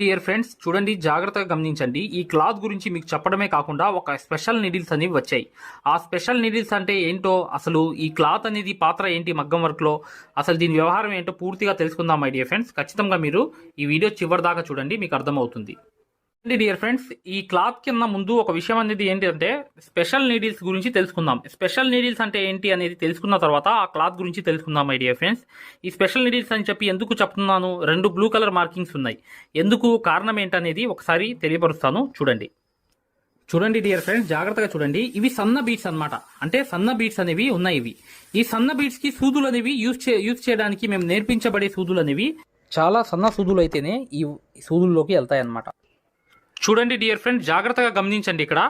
Dear friends చూడండి జాగ్రత్తగా గమనించండి. ఈ క్లాత్ గురించి మీకు చెప్పడమే కాకుండా ఒక స్పెషల్ నీడిల్స్ అనేవి వచ్చాయి. ఆ స్పెషల్ నీడిల్స్ అంటే ఏంటో అసలు ఈ క్లాత్ అనేది పాత్ర ఏంటి మగ్గం వర్క్లో? అసలు దీని వ్యవహారం ఏంటో పూర్తిగా తెలుసుకుందాం మై డియర్ ఫ్రెండ్స్ ఖచ్చితంగా మీరు ఈ వీడియో చివరి దాకా చూడండి మీకు అర్థమవుతుంది. డియర్ ఫ్రెండ్స్ ఈ క్లాత్ కింద ముందు ఒక విషయం అనేది ఏంటంటే స్పెషల్ నీడిల్స్ గురించి తెలుసుకుందాం. స్పెషల్ నీడిల్స్ అంటే ఏంటి అనేది తెలుసుకున్న తర్వాత ఆ క్లాత్ గురించి తెలుసుకుందాం మై డియర్ ఫ్రెండ్స్ ఈ స్పెషల్ నీడిల్స్ అని చెప్పి ఎందుకు చెప్తున్నాను? రెండు బ్లూ కలర్ మార్కింగ్స్ ఉన్నాయి. ఎందుకు కారణం ఏంటనేది ఒకసారి తెలియపరుస్తాను. చూడండి. చూడండి డియర్ ఫ్రెండ్స్ జాగ్రత్తగా చూడండి. ఇవి సన్న బీట్స్ అనమాట అంటే సన్న బీట్స్ అనేవి ఉన్నాయి ఇవి. ఈ సన్న బీట్స్కి సూదులు అనేవి యూజ్ చే యూజ్ చేయడానికి మేము నేర్పించబడే సూదులు అనేవి చాలా సన్న సూదులు అయితేనే ఈ సూదుల్లోకి వెళ్తాయి అన్నమాట చూడండి డియర్ ఫ్రెండ్ జాగ్రత్తగా గమనించండి ఇక్కడ.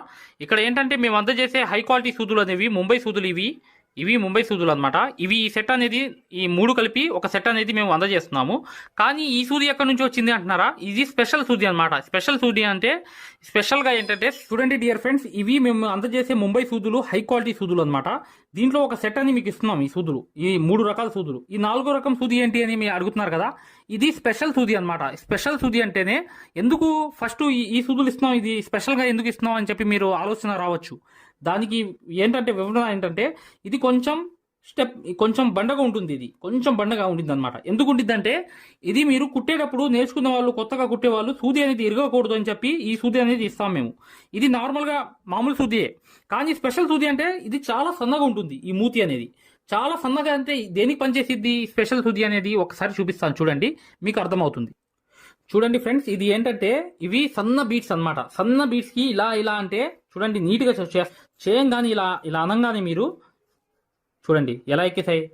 ఇక్కడ ఏంటంటే మేము అందజేసే హై క్వాలిటీ సూదులు అనేవి ముంబై సూదులు ఇవి. ఇవి ముంబై సూదులు అనమాట ఇవి ఈ సెట్ అనేది ఈ మూడు కలిపి ఒక సెట్ అనేది మేము అందజేస్తున్నాము. కానీ ఈ సూది ఎక్కడి నుంచి వచ్చింది అంటున్నారా? ఇది స్పెషల్ సూది అనమాట స్పెషల్ సూది అంటే స్పెషల్గా ఏంటంటే చూడండి డియర్ ఫ్రెండ్స్ ఇవి మేము అందజేసే ముంబై సూదులు హై క్వాలిటీ సూదులు అనమాట దీంట్లో ఒక సెట్ అని మీకు ఇస్తున్నాం ఈ సూదులు ఈ మూడు రకాల సూదులు. ఈ నాలుగో రకం సూది ఏంటి అని మీరు అడుగుతున్నారు కదా ఇది స్పెషల్ సూది అనమాట స్పెషల్ సూది అంటేనే ఎందుకు ఫస్ట్ ఈ ఈ సూదులు ఇస్తున్నాం ఇది స్పెషల్గా ఎందుకు ఇస్తున్నాం అని చెప్పి మీరు ఆలోచన రావచ్చు. దానికి ఏంటంటే వివరణ ఏంటంటే ఇది కొంచెం స్టెప్ కొంచెం బండగా ఉంటుంది ఇది. కొంచెం బండగా ఉంటుంది అనమాట ఎందుకు ఉంటుందంటే ఇది మీరు కుట్టేటప్పుడు నేర్చుకున్న వాళ్ళు కొత్తగా కుట్టేవాళ్ళు సూది అనేది ఇరగకూడదు అని చెప్పి ఈ సూది అనేది ఇస్తాం మేము. ఇది నార్మల్గా మామూలు సూదియే. కానీ స్పెషల్ సూది అంటే ఇది చాలా సన్నగా ఉంటుంది ఈ మూతి అనేది. చాలా సన్నగా అంటే దేనికి పనిచేసిద్ది ఈ స్పెషల్ సూది అనేది? ఒకసారి చూపిస్తాను చూడండి. మీకు అర్థమవుతుంది. చూడండి ఫ్రెండ్స్ ఇది ఏంటంటే ఇవి సన్న బీట్స్ అన్నమాట. సన్న బీట్స్కి ఇలా ఇలా అంటే చూడండి నీట్గా చేయంగానే ఇలా ఇలా అనంగానే మీరు చూడండి ఎలా ఎక్కేసాయి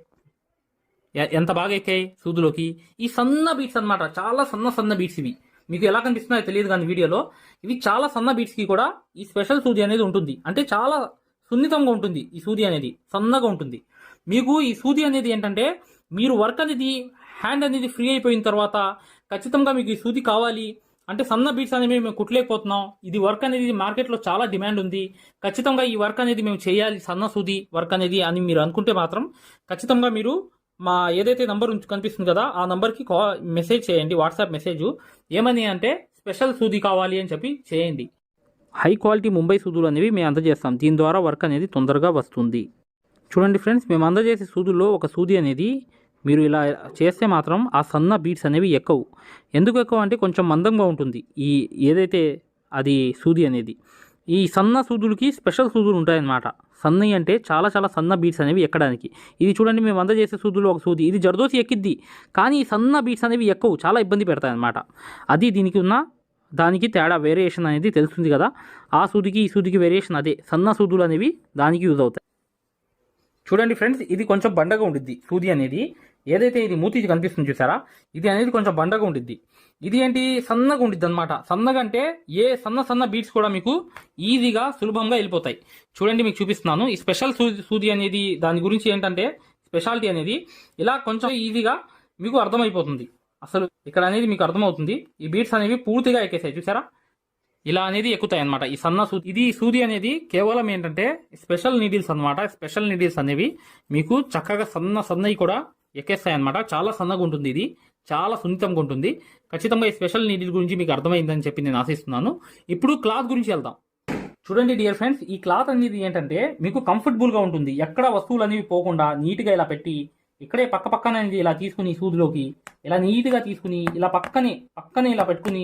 ఎ- ఎంత బాగా ఎక్కాయి సూదులోకి? ఈ సన్న బీట్స్ అన్నమాట చాలా సన్న సన్న బీట్స్ ఇవి. మీకు ఎలా కనిపిస్తున్నాయో తెలియదు కానీ వీడియోలో. ఇవి చాలా సన్న బీట్స్కి కూడా ఈ స్పెషల్ సూది అనేది ఉంటుంది. అంటే చాలా సున్నితంగా ఉంటుంది ఈ సూది అనేది సన్నగా ఉంటుంది. మీకు ఈ సూది అనేది ఏంటంటే మీరు వర్క్ అనేది హ్యాండ్ అనేది ఫ్రీ అయిపోయిన తర్వాత ఖచ్చితంగా మీకు ఈ సూది కావాలి. అంటే సన్న బీట్స్ అనేవి మేము కుట్టలేకపోతున్నాం. ఇది వర్క్ అనేది మార్కెట్లో చాలా డిమాండ్ ఉంది. ఖచ్చితంగా ఈ వర్క్ అనేది మేము చేయాలి సన్న సూది వర్క్ అనేది అని మీరు అనుకుంటే మాత్రం ఖచ్చితంగా మీరు మా ఏదైతే నంబర్ కనిపిస్తుంది కదా ఆ నంబర్కి కా మెసేజ్ చేయండి వాట్సాప్ మెసేజ్ ఏమని అంటే స్పెషల్ సూది కావాలి అని చెప్పి చేయండి. హై క్వాలిటీ ముంబై సూదులు అనేవి మేము అందజేస్తాం. దీని ద్వారా వర్క్ అనేది తొందరగా వస్తుంది. చూడండి ఫ్రెండ్స్ మేము అందజేసే సూదుల్లో ఒక సూది అనేది మీరు ఇలా చేస్తే మాత్రం ఆ సన్న బీట్స్ అనేవి ఎక్కవు. ఎందుకు ఎక్కువ అంటే కొంచెం మందంగా ఉంటుంది. ఈ ఏదైతే అది సూది అనేది. ఈ సన్న సూదులకి స్పెషల్ సూదులు ఉంటాయన్నమాట. సన్నయి అంటే చాలా చాలా సన్న బీట్స్ అనేవి ఎక్కడానికి. ఇది చూడండి మేము అందజేసే సూదులు ఒక సూది. ఇది జర్దోసి ఎక్కిద్ది. కానీ ఈ సన్న బీట్స్ అనేవి ఎక్కవు. చాలా ఇబ్బంది పెడతాయి అన్నమాట అది దీనికి ఉన్న దానికి తేడా వేరియేషన్ అనేది తెలుస్తుంది కదా. ఆ సూదికి ఈ సూదికి వేరియేషన్ అదే. సన్న సూదులు అనేవి దానికి యూజ్ అవుతాయి. చూడండి ఫ్రెండ్స్ ఇది కొంచెం బండగా ఉండిద్ది సూది అనేది. ఏదైతే ఇది మూతి కనిపిస్తుంది చూసారా? ఇది అనేది కొంచెం బండగా ఉండిద్ది. ఇది ఏంటి? సన్నగా ఉండిద్ది అనమాట సన్నగా అంటే ఏ సన్న సన్న బీట్స్ కూడా మీకు ఈజీగా సులభంగా వెళ్ళిపోతాయి. చూడండి మీకు చూపిస్తున్నాను. ఈ స్పెషల్ సూది సూది అనేది దాని గురించి ఏంటంటే స్పెషాలిటీ అనేది ఇలా కొంచెం ఈజీగా మీకు అర్థమైపోతుంది. అసలు ఇక్కడ అనేది మీకు అర్థమవుతుంది. ఈ బీట్స్ అనేవి పూర్తిగా ఎక్కేసాయి. చూసారా? ఇలా అనేది ఎక్కుతాయి అనమాట ఈ సన్న సూది ఇది సూది అనేది కేవలం ఏంటంటే స్పెషల్ నీడిల్స్ అన్నమాట. స్పెషల్ నీడిల్స్ అనేవి మీకు చక్కగా సన్న సన్నవి కూడా ఎక్కేస్తాయి అనమాట చాలా సన్నగా ఉంటుంది ఇది. చాలా సున్నితంగా ఉంటుంది. ఖచ్చితంగా ఈ స్పెషల్ నీడిల్ గురించి మీకు అర్థమైందని చెప్పి నేను ఆశిస్తున్నాను. ఇప్పుడు క్లాత్ గురించి వెళ్దాం. చూడండి డియర్ ఫ్రెండ్స్ ఈ క్లాత్ అనేది ఏంటంటే మీకు కంఫర్టబుల్గా ఉంటుంది. ఎక్కడ వస్తువులు అనేవి పోకుండా నీట్గా ఇలా పెట్టి ఇక్కడే పక్క పక్కన అనేది ఇలా తీసుకుని సూదిలోకి ఇలా నీట్గా తీసుకుని ఇలా పక్కనే పక్కనే ఇలా పెట్టుకుని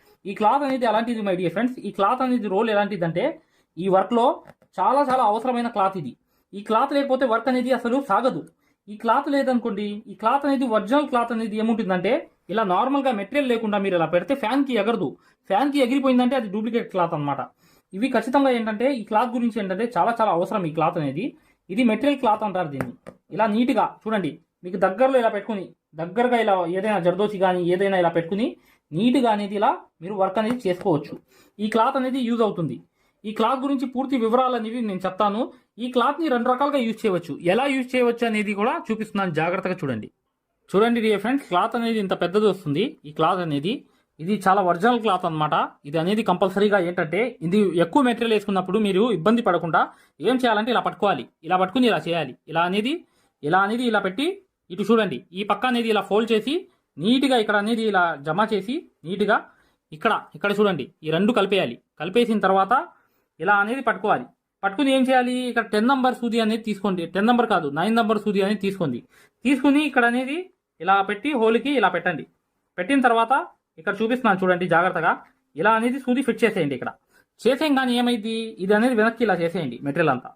ఈ క్లాత్ అనేది అలాంటిది మై డియర్ ఫ్రెండ్స్ ఈ క్లాత్ అనేది రోల్ ఎలాంటిదంటే ఈ వర్క్లో చాలా చాలా అవసరమైన క్లాత్ ఇది. ఈ క్లాత్ లేకపోతే వర్క్ అనేది అసలు సాగదు. ఈ క్లాత్ లేదనుకోండి ఈ క్లాత్ అనేది ఒరిజినల్ క్లాత్ అనేది ఏముంటుందంటే ఇలా నార్మల్గా మెటీరియల్ లేకుండా మీరు ఇలా పెడితే ఫ్యాన్కి ఎగరదు. ఫ్యాన్కి ఎగిరిపోయిందంటే అది డూప్లికేట్ క్లాత్ అన్నమాట. ఇవి ఖచ్చితంగా ఏంటంటే ఈ క్లాత్ గురించి ఏంటంటే చాలా చాలా అవసరం ఈ క్లాత్ అనేది. ఇది మెటీరియల్ క్లాత్ అంటారు దీన్ని. ఇలా నీట్గా చూడండి. మీకు దగ్గరలో ఇలా పెట్టుకుని దగ్గరగా ఇలా ఏదైనా జర్దోసి కానీ ఏదైనా ఇలా పెట్టుకుని నీట్గా అనేది ఇలా మీరు వర్క్ అనేది చేసుకోవచ్చు. ఈ క్లాత్ అనేది యూజ్ అవుతుంది. ఈ క్లాత్ గురించి పూర్తి వివరాలు అనేవి నేను చెప్తాను. ఈ క్లాత్ని రెండు రకాలుగా యూజ్ చేయవచ్చు. ఎలా యూజ్ చేయవచ్చు అనేది కూడా చూపిస్తున్నాను. జాగ్రత్తగా చూడండి. చూడండి డియర్ ఫ్రెండ్స్ క్లాత్ అనేది ఇంత పెద్దది వస్తుంది. ఈ క్లాత్ అనేది ఇది చాలా ఒరిజినల్ క్లాత్ అన్నమాట. ఇది అనేది కంపల్సరీగా ఏంటంటే ఇది ఎక్కువ మెటీరియల్ వేసుకున్నప్పుడు మీరు ఇబ్బంది పడకుండా ఏం చేయాలంటే ఇలా పట్టుకోవాలి. ఇలా పట్టుకుని ఇలా చేయాలి. ఇలా అనేది ఇలా అనేది ఇలా పెట్టి ఇటు చూడండి ఈ పక్క అనేది ఇలా ఫోల్డ్ చేసి నీట్గా ఇక్కడ అనేది ఇలా జమ చేసి నీట్గా ఇక్కడ ఇక్కడ చూడండి ఈ రెండు కలిపేయాలి. కలిపేసిన తర్వాత ఇలా అనేది పట్టుకోవాలి. పట్టుకుని ఏం చేయాలి? ఇక్కడ టెన్ నంబర్ సూది అనేది తీసుకోండి. టెన్ నంబర్ కాదు నైన్ నంబర్ సూది అనేది తీసుకోండి. తీసుకుని ఇక్కడ అనేది ఇలా పెట్టి హోల్కి ఇలా పెట్టండి. పెట్టిన తర్వాత ఇక్కడ చూపిస్తున్నాను చూడండి జాగ్రత్తగా. ఇలా అనేది సూది ఫిట్ చేసేయండి ఇక్కడ. చేసేయం కానీ ఏమైంది ఇది అనేది వెనక్కి ఇలా చేసేయండి మెటీరియల్ అంతా.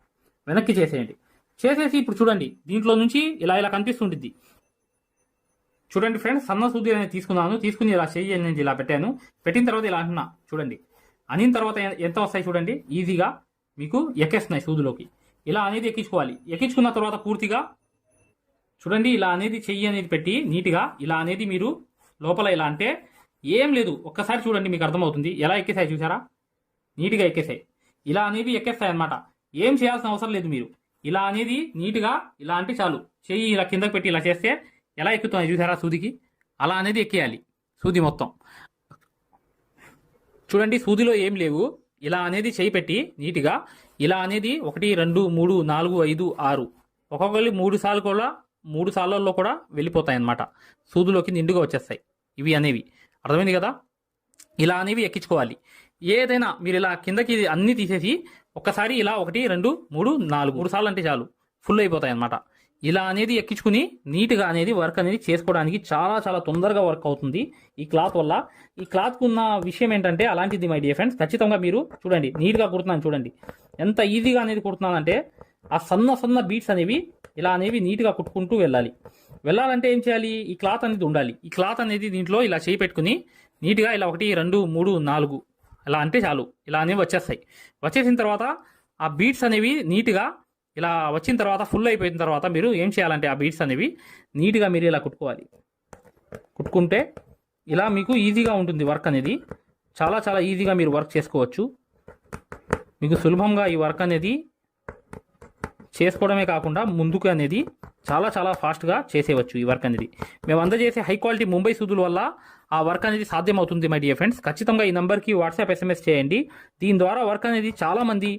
వెనక్కి చేసేయండి. చేసేసి ఇప్పుడు చూడండి దీంట్లో నుంచి ఇలా ఇలా కనిపిస్తుంటుంది. చూడండి ఫ్రెండ్స్ సన్న సూది అనేది తీసుకున్నాను తీసుకుని ఇలా చెయ్యి నేను ఇలా పెట్టాను. పెట్టిన తర్వాత ఇలా అంటున్నా చూడండి. అనిన తర్వాత ఎంత వస్తాయి చూడండి? ఈజీగా మీకు ఎక్కేస్తున్నాయి సూదిలోకి. ఇలా అనేది ఎక్కించుకోవాలి. ఎక్కించుకున్న తర్వాత పూర్తిగా చూడండి ఇలా అనేది చెయ్యి అనేది పెట్టి నీట్గా ఇలా అనేది మీరు లోపల ఇలా అంటే ఏం లేదు. ఒక్కసారి చూడండి మీకు అర్థమవుతుంది. ఎలా ఎక్కేసాయి చూసారా? నీట్గా ఎక్కేసాయి. ఇలా అనేది ఎక్కేస్తాయి అన్నమాట ఏం చేయాల్సిన అవసరం లేదు మీరు. ఇలా అనేది నీట్గా ఇలా అంటే చాలు. చెయ్యి ఇలా కిందకి పెట్టి ఇలా చేస్తే ఎలా ఎక్కుతుంది చూసారా సూదికి? అలా అనేది ఎక్కేయాలి సూది మొత్తం. చూడండి సూదిలో ఏం లేవు. ఇలా అనేది చేయి పెట్టి నీట్గా ఇలా అనేది ఒకటి రెండు మూడు నాలుగు ఐదు ఆరు. ఒక్కొక్కరి మూడు సార్లు కూడా మూడు సార్లలో కూడా వెళ్ళిపోతాయి అన్నమాట సూదులోకి నిండుగా వచ్చేస్తాయి ఇవి అనేవి. అర్థమైంది కదా? ఇలా అనేవి ఎక్కించుకోవాలి. ఏదైనా మీరు ఇలా కిందకి అన్నీ తీసేసి ఒక్కసారి ఇలా ఒకటి రెండు మూడు నాలుగు. మూడు సార్లు అంటే చాలు. ఫుల్ అయిపోతాయి అన్నమాట ఇలా అనేది ఎక్కించుకుని నీట్గా అనేది వర్క్ అనేది చేసుకోవడానికి చాలా చాలా తొందరగా వర్క్ అవుతుంది ఈ క్లాత్ వల్ల. ఈ క్లాత్కు ఉన్న విషయం ఏంటంటే అలాంటిది మై డియర్ ఫ్రెండ్స్. ఖచ్చితంగా మీరు చూడండి. నీట్గా కుడుతున్నాను చూడండి. ఎంత ఈజీగా అనేది కుడుతున్నానంటే ఆ సన్న సన్న బీట్స్ అనేవి ఇలా అనేవి నీట్గా కుట్టుకుంటూ వెళ్ళాలి. వెళ్ళాలంటే ఏం చేయాలి? ఈ క్లాత్ అనేది ఉండాలి. ఈ క్లాత్ అనేది దీంట్లో ఇలా చేయి పెట్టుకుని నీట్గా ఇలా ఒకటి రెండు మూడు నాలుగు ఇలా అంటే చాలు. ఇలా అనేవి వచ్చేస్తాయి. వచ్చేసిన తర్వాత ఆ బీట్స్ అనేవి నీట్గా ఇలా వచ్చిన తర్వాత ఫుల్ అయిపోయిన తర్వాత మీరు ఏం చేయాలంటే ఆ బీట్స్ అనేవి నీట్గా మీరు ఇలా కుట్టుకోవాలి. కుట్టుకుంటే ఇలా మీకు ఈజీగా ఉంటుంది వర్క్ అనేది. చాలా చాలా ఈజీగా మీరు వర్క్ చేసుకోవచ్చు. మీకు సులభంగా ఈ వర్క్ అనేది చేసుకోవడమే కాకుండా ముందుకు అనేది చాలా చాలా ఫాస్ట్గా చేసేవచ్చు ఈ వర్క్ అనేది. మేము అందజేసే హై క్వాలిటీ ముంబై సూదుల వల్ల ఆ వర్క్ అనేది సాధ్యమవుతుంది మై డియర్ ఫ్రెండ్స్. ఖచ్చితంగా ఈ నెంబర్కి వాట్సాప్ ఎస్ఎంఎస్ చేయండి. దీని ద్వారా వర్క్ అనేది చాలామంది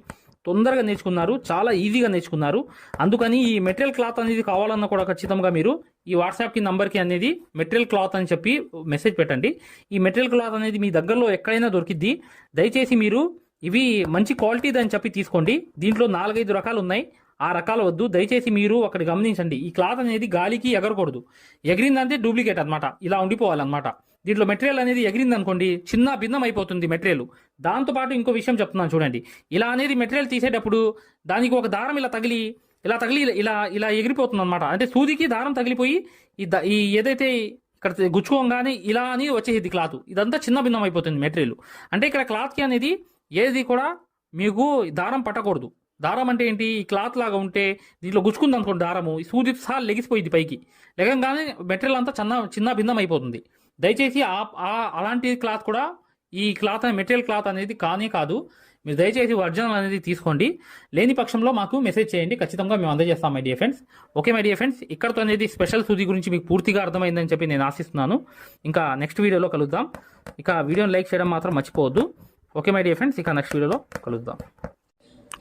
తొందరగా నేర్చుకున్నారు చాలా ఈజీగా నేర్చుకున్నారు. అందుకని ఈ మెటీరియల్ క్లాత్ అనేది కావాలన్నా కూడా ఖచ్చితంగా మీరు ఈ వాట్సాప్కి నంబర్కి అనేది మెటీరియల్ క్లాత్ అని చెప్పి మెసేజ్ పెట్టండి. ఈ మెటీరియల్ క్లాత్ అనేది మీ దగ్గరలో ఎక్కడైనా దొరికిద్ది దయచేసి మీరు ఇవి మంచి క్వాలిటీది అని చెప్పి తీసుకోండి. దీంట్లో నాలుగైదు రకాలు ఉన్నాయి ఆ రకాలు వద్దు. దయచేసి మీరు అక్కడ గమనించండి. ఈ క్లాత్ అనేది గాలికి ఎగరకూడదు. ఎగిరిందంటే డూప్లికేట్ అనమాట ఇలా ఉండిపోవాలన్నమాట. దీంట్లో మెటీరియల్ అనేది ఎగిరింది అనుకోండి చిన్న భిన్నం అయిపోతుంది మెటీరియల్ దాంతోపాటు ఇంకో విషయం చెప్తున్నాను చూడండి. ఇలా అనేది మెటీరియల్ తీసేటప్పుడు దానికి ఒక దారం ఇలా తగిలి ఇలా తగిలి ఇలా ఇలా ఎగిరిపోతుంది అనమాట అంటే సూదికి దారం తగిలిపోయి ఈ ద- ఈ ఏదైతే ఇక్కడ గుచ్చుకోగానే ఇలా అని వచ్చేది క్లాత్. ఇదంతా చిన్న భిన్నం అయిపోతుంది మెటీరియల్. అంటే ఇక్కడ క్లాత్కి అనేది ఏది కూడా మీకు దారం పట్టకూడదు. దారం అంటే ఏంటి? ఈ క్లాత్ లాగా ఉంటే దీంట్లో గుచ్చుకుంది అనుకోండి దారము. ఈ సూది సహా లెగిసిపోయింది పైకి. లెగంగానే మెటీరియల్ అంతా చిన్న చిన్న భిన్నం అయిపోతుంది. దయచేసి ఆ ఆ- అలాంటి క్లాత్ కూడా ఈ క్లాత్ అనే మెటీరియల్ క్లాత్ అనేది కానే కాదు. మీరు దయచేసి ఒరిజినల్ అనేది తీసుకోండి. లేని పక్షంలో మాకు మెసేజ్ చేయండి. ఖచ్చితంగా మేము అందజేస్తాం my dear friends okay my dear friends ఇక్కడతో అనేది స్పెషల్ సూది గురించి మీకు పూర్తిగా అర్థమైందని చెప్పి నేను ఆశిస్తున్నాను. ఇంకా నెక్స్ట్ వీడియోలో కలుద్దాం. ఇక వీడియోని లైక్ చేయడం మాత్రం మర్చిపోవద్దు. ఓకే మై డియర్ ఫ్రెండ్స్ ఇక నెక్స్ట్ వీడియోలో కలుద్దాం.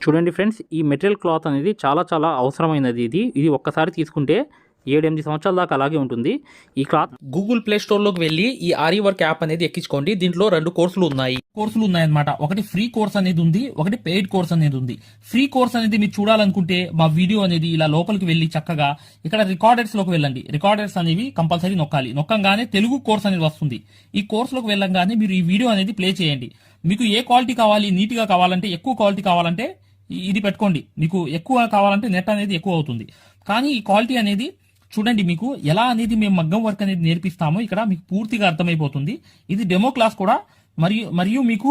చూడండి ఫ్రెండ్స్ ఈ మెటీరియల్ క్లాత్ అనేది చాలా చాలా అవసరమైనది ఇది. ఇది ఒక్కసారి తీసుకుంటే ఏడెనిమిది సంవత్సరాల దాకా అలాగే ఉంటుంది. ఈ క్లాత్ గూగుల్ ప్లే స్టోర్లోకి వెళ్ళి ఈ ఆరి వర్క్ యాప్ అనేది ఎక్కించుకోండి. దీంట్లో రెండు కోర్సులు ఉన్నాయి. కోర్సులు ఉన్నాయన్నమాట. ఒకటి ఫ్రీ కోర్స్ అనేది ఉంది ఒకటి పెయిడ్ కోర్స్ అనేది ఉంది. ఫ్రీ కోర్స్ అనేది మీరు చూడాలనుకుంటే మా వీడియో అనేది ఇలా లోపలికి వెళ్ళి చక్కగా ఇక్కడ రికార్డర్స్లోకి వెళ్ళండి. రికార్డర్స్ అనేవి కంపల్సరీ నొక్కాలి. నొక్కంగానే తెలుగు కోర్స్ అనేది వస్తుంది. ఈ కోర్సులోకి వెళ్ళంగానే మీరు ఈ వీడియో అనేది ప్లే చేయండి. మీకు ఏ క్వాలిటీ కావాలి? నీట్గా కావాలంటే ఎక్కువ క్వాలిటీ కావాలంటే ఇది పెట్టుకోండి. మీకు ఎక్కువ కావాలంటే నెట్ అనేది ఎక్కువ అవుతుంది. కానీ ఈ క్వాలిటీ అనేది చూడండి మీకు ఎలా అనేది మేము మగ్గం వర్క్ అనేది నేర్పిస్తామో ఇక్కడ మీకు పూర్తిగా అర్థమైపోతుంది. ఇది డెమో క్లాస్ కూడా మరియు మరియు మీకు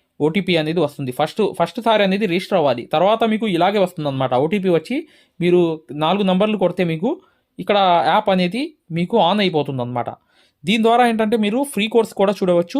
ఓటీపీ అనేది వస్తుంది. ఫస్ట్ ఫస్ట్ సారి అనేది రిజిస్టర్ అవ్వాలి. తర్వాత మీకు ఇలాగే వస్తుంది అనమాట ఓటీపీ వచ్చి మీరు నాలుగు నంబర్లు కొడితే మీకు ఇక్కడ యాప్ అనేది మీకు ఆన్ అయిపోతుంది అనమాట దీని ద్వారా ఏంటంటే మీరు ఫ్రీ కోర్స్ కూడా చూడవచ్చు.